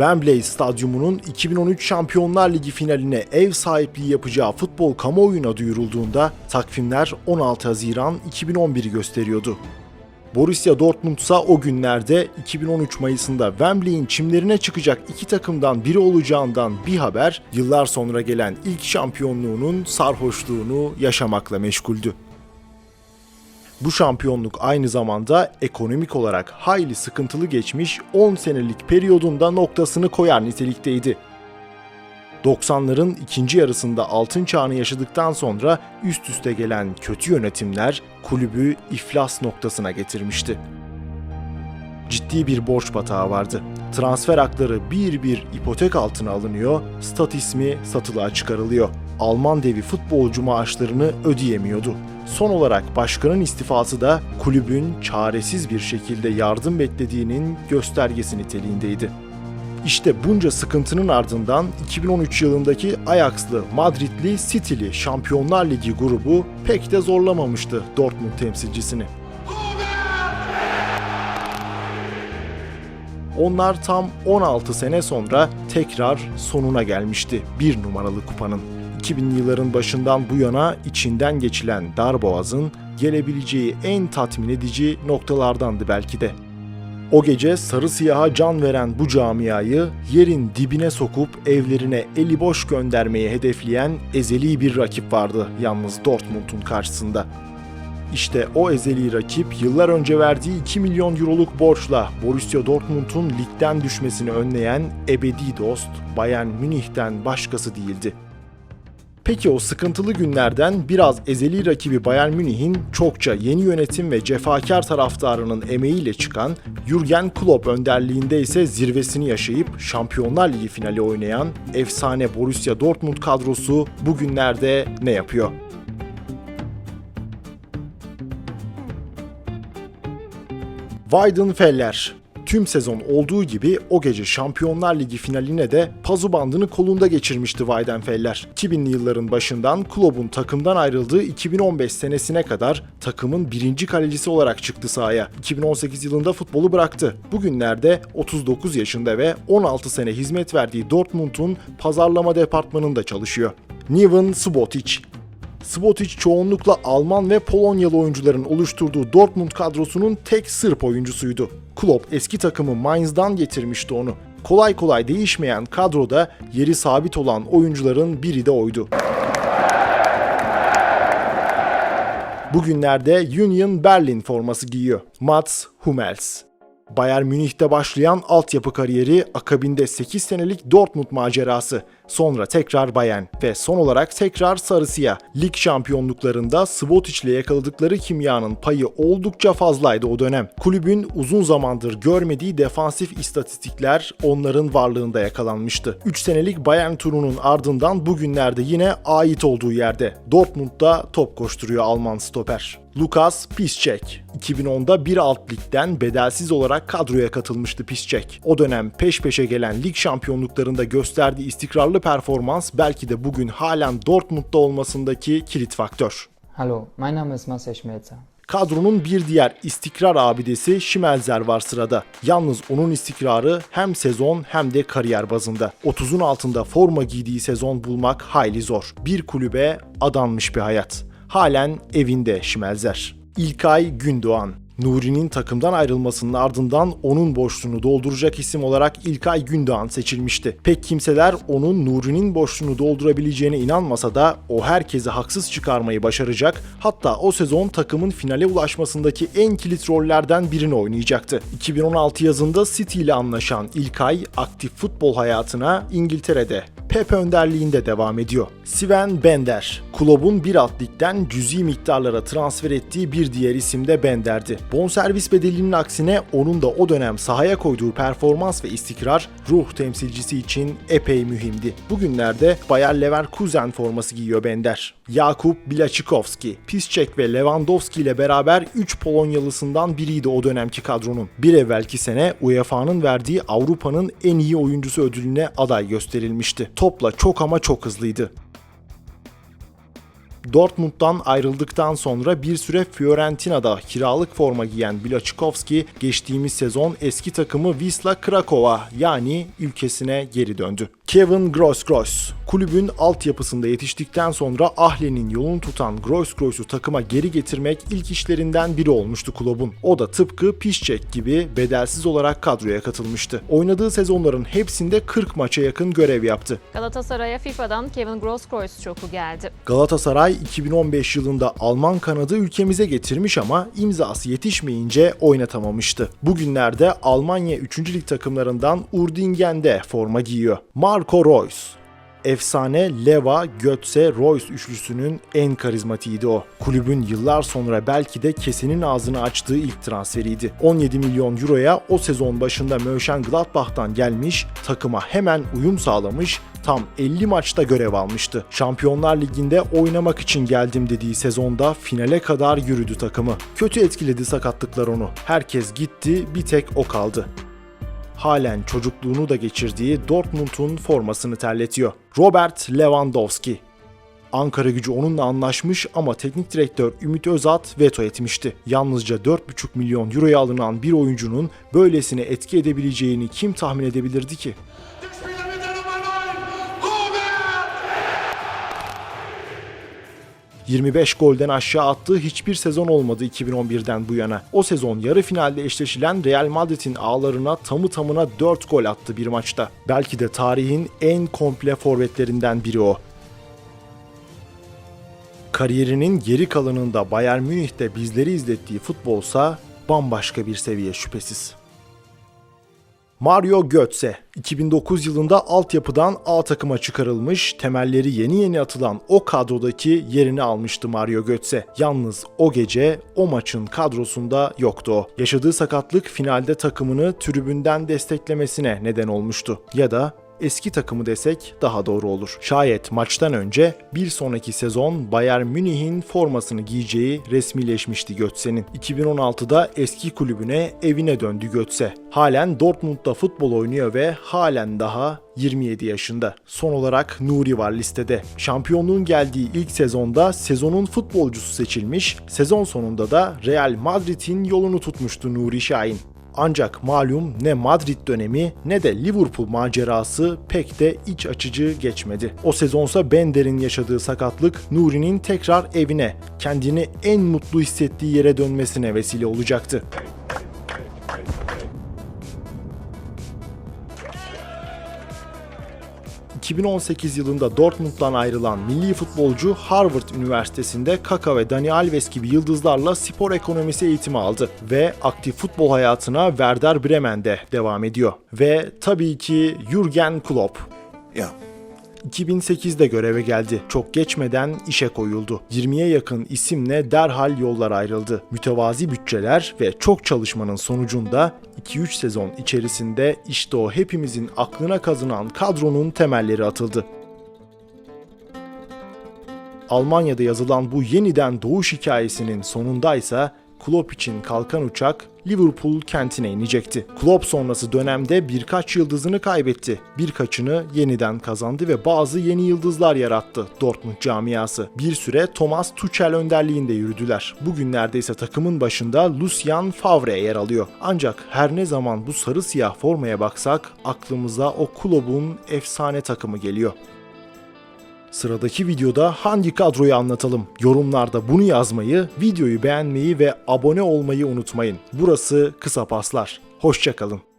Wembley Stadyumu'nun 2013 Şampiyonlar Ligi finaline ev sahipliği yapacağı futbol kamuoyuna duyurulduğunda takvimler 16 Haziran 2011'i gösteriyordu. Borussia Dortmund ise o günlerde 2013 Mayıs'ında Wembley'in çimlerine çıkacak iki takımdan biri olacağından bir haber yıllar sonra gelen ilk şampiyonluğunun sarhoşluğunu yaşamakla meşguldü. Bu şampiyonluk aynı zamanda ekonomik olarak hayli sıkıntılı geçmiş 10 senelik periyodunda noktasını koyar nitelikteydi. 90'ların ikinci yarısında altın çağını yaşadıktan sonra üst üste gelen kötü yönetimler kulübü iflas noktasına getirmişti. Ciddi bir borç batağı vardı. Transfer hakları bir bir ipotek altına alınıyor, stat ismi satılığa çıkarılıyor. Alman devi futbolcu maaşlarını ödeyemiyordu. Son olarak başkanın istifası da kulübün çaresiz bir şekilde yardım beklediğinin göstergesi niteliğindeydi. İşte bunca sıkıntının ardından 2013 yılındaki Ajax'lı, Madridli, City'li Şampiyonlar Ligi grubu pek de zorlamamıştı Dortmund temsilcisini. Onlar tam 16 sene sonra tekrar sonuna gelmişti bir numaralı kupanın. 2000'li yılların başından bu yana içinden geçilen Darboğaz'ın gelebileceği en tatmin edici noktalardandı belki de. O gece sarı siyaha can veren bu camiayı yerin dibine sokup evlerine eli boş göndermeyi hedefleyen ezeli bir rakip vardı yalnız Dortmund'un karşısında. İşte o ezeli rakip yıllar önce verdiği 2 milyon euroluk borçla Borussia Dortmund'un ligden düşmesini önleyen ebedi dost Bayern Münih'ten başkası değildi. Peki o sıkıntılı günlerden biraz ezeli rakibi Bayern Münih'in çokça yeni yönetim ve cefakar taraftarının emeğiyle çıkan Jurgen Klopp önderliğinde ise zirvesini yaşayıp Şampiyonlar Ligi finali oynayan efsane Borussia Dortmund kadrosu bugünlerde ne yapıyor? Weidenfeller tüm sezon olduğu gibi o gece Şampiyonlar Ligi finaline de pazu bandını kolunda geçirmişti Weidenfeller. 2000'li yılların başından kulübün takımdan ayrıldığı 2015 senesine kadar takımın birinci kalecisi olarak çıktı sahaya. 2018 yılında futbolu bıraktı. Bugünlerde 39 yaşında ve 16 sene hizmet verdiği Dortmund'un pazarlama departmanında çalışıyor. Niven Subotic Subotic çoğunlukla Alman ve Polonyalı oyuncuların oluşturduğu Dortmund kadrosunun tek Sırp oyuncusuydu. Klopp eski takımı Mainz'dan getirmişti onu. Kolay kolay değişmeyen kadroda yeri sabit olan oyuncuların biri de oydu. Bugünlerde Union Berlin forması giyiyor. Mats Hummels. Bayern Münih'te başlayan altyapı kariyeri akabinde 8 senelik Dortmund macerası. Sonra tekrar Bayern ve son olarak tekrar Sarı Siyah. Lig şampiyonluklarında Svotic ile yakaladıkları kimyanın payı oldukça fazlaydı o dönem. Kulübün uzun zamandır görmediği defansif istatistikler onların varlığında yakalanmıştı. 3 senelik Bayern turunun ardından bugünlerde yine ait olduğu yerde. Dortmund'da top koşturuyor Alman stoper. Lukas Piszczek. 2010'da bir alt ligden bedelsiz olarak kadroya katılmıştı Piszczek. O dönem peş peşe gelen lig şampiyonluklarında gösterdiği istikrarlı performans belki de bugün halen Dortmund'da olmasındaki kilit faktör. Hallo, mein Name ist Marcel Schmelzer. Kadronun bir diğer istikrar abidesi Schmelzer var sırada. Yalnız onun istikrarı hem sezon hem de kariyer bazında. 30'un altında forma giydiği sezon bulmak hayli zor. Bir kulübe adanmış bir hayat. Halen evinde Schmelzer. İlkay Gündoğan. Nuri'nin takımdan ayrılmasının ardından onun boşluğunu dolduracak isim olarak İlkay Gündoğan seçilmişti. Pek kimseler onun Nuri'nin boşluğunu doldurabileceğine inanmasa da o herkesi haksız çıkarmayı başaracak. Hatta o sezon takımın finale ulaşmasındaki en kilit rollerden birini oynayacaktı. 2016 yazında City ile anlaşan İlkay aktif futbol hayatına İngiltere'de Pep önderliğinde devam ediyor. Sven Bender, kulübün bir alt ligden cüzi miktarlara transfer ettiği bir diğer isim de Bender'di. Bonservis bedelinin aksine onun da o dönem sahaya koyduğu performans ve istikrar ruh temsilcisi için epey mühimdi. Bugünlerde Bayer Leverkusen forması giyiyor Bender. Jakub Bilaçikovski, Piszczek ve Lewandowski ile beraber 3 Polonyalısından biriydi o dönemki kadronun. Bir evvelki sene UEFA'nın verdiği Avrupa'nın en iyi oyuncusu ödülüne aday gösterilmişti. Topla çok ama çok hızlıydı. Dortmund'dan ayrıldıktan sonra bir süre Fiorentina'da kiralık forma giyen Blachikovski geçtiğimiz sezon eski takımı Wisla Krakow'a yani ülkesine geri döndü. Kevin Grosskreutz kulübün altyapısında yetiştikten sonra Ahle'nin yolunu tutan Grosskreuz'u takıma geri getirmek ilk işlerinden biri olmuştu kulübün. O da tıpkı Piszczek gibi bedelsiz olarak kadroya katılmıştı. Oynadığı sezonların hepsinde 40 maça yakın görev yaptı. Galatasaray'a FIFA'dan Kevin Grosskreutz çoku geldi. Galatasaray 2015 yılında Alman kanadı ülkemize getirmiş ama imzası yetişmeyince oynatamamıştı. Bugünlerde Almanya 3. lig takımlarından Urdingen'de forma giyiyor. Marco Reus Efsane Leva, Götze, Royce üçlüsünün en karizmatiğiydi o. Kulübün yıllar sonra belki de kesenin ağzını açtığı ilk transferiydi. 17 milyon euroya o sezon başında Mönchengladbach'tan gelmiş, takıma hemen uyum sağlamış, tam 50 maçta görev almıştı. Şampiyonlar Ligi'nde oynamak için geldim dediği sezonda finale kadar yürüdü takımı. Kötü etkiledi sakatlıklar onu. Herkes gitti, bir tek o kaldı halen çocukluğunu da geçirdiği Dortmund'un formasını terletiyor. Robert Lewandowski. Ankara gücü onunla anlaşmış ama teknik direktör Ümit Özat veto etmişti. Yalnızca 4,5 milyon euroya alınan bir oyuncunun böylesine etki edebileceğini kim tahmin edebilirdi ki? 25 golden aşağı attığı hiçbir sezon olmadı 2011'den bu yana. O sezon yarı finalde eşleşilen Real Madrid'in ağlarına tamı tamına 4 gol attı bir maçta. Belki de tarihin en komple forvetlerinden biri o. Kariyerinin geri kalanında Bayern Münih'te bizleri izlettiği futbolsa bambaşka bir seviye şüphesiz. Mario Götze 2009 yılında altyapıdan A takıma çıkarılmış, temelleri yeni yeni atılan o kadrodaki yerini almıştı Mario Götze. Yalnız o gece o maçın kadrosunda yoktu o. Yaşadığı sakatlık finalde takımını tribünden desteklemesine neden olmuştu. Ya da eski takımı desek daha doğru olur. Şayet maçtan önce bir sonraki sezon Bayern Münih'in formasını giyeceği resmileşmişti Götze'nin. 2016'da eski kulübüne evine döndü Götze. Halen Dortmund'da futbol oynuyor ve halen daha 27 yaşında. Son olarak Nuri var listede. Şampiyonluğun geldiği ilk sezonda sezonun futbolcusu seçilmiş, sezon sonunda da Real Madrid'in yolunu tutmuştu Nuri Şahin. Ancak malum ne Madrid dönemi ne de Liverpool macerası pek de iç açıcı geçmedi. O sezonsa Bender'in yaşadığı sakatlık Nuri'nin tekrar evine, kendini en mutlu hissettiği yere dönmesine vesile olacaktı. ...2018 yılında Dortmund'dan ayrılan milli futbolcu Harvard Üniversitesi'nde Kaka ve Dani Alves gibi yıldızlarla spor ekonomisi eğitimi aldı ve aktif futbol hayatına Werder Bremen'de devam ediyor. Ve tabii ki Jürgen Klopp. Ja, 2008'de göreve geldi. Çok geçmeden işe koyuldu. 20'ye yakın isimle derhal yollar ayrıldı. Mütevazi bütçeler ve çok çalışmanın sonucunda 2-3 sezon içerisinde işte o hepimizin aklına kazınan kadronun temelleri atıldı. Almanya'da yazılan bu yeniden doğuş hikayesinin sonundaysa Klopp için kalkan uçak Liverpool kentine inecekti. Klopp sonrası dönemde birkaç yıldızını kaybetti. Birkaçını yeniden kazandı ve bazı yeni yıldızlar yarattı Dortmund camiası. Bir süre Thomas Tuchel önderliğinde yürüdüler. Bugünlerde ise takımın başında Lucien Favre yer alıyor. Ancak her ne zaman bu sarı siyah formaya baksak aklımıza o kulübün efsane takımı geliyor. Sıradaki videoda hangi kadroyu anlatalım? Yorumlarda bunu yazmayı, videoyu beğenmeyi ve abone olmayı unutmayın. Burası Kısa Paslar. Hoşçakalın.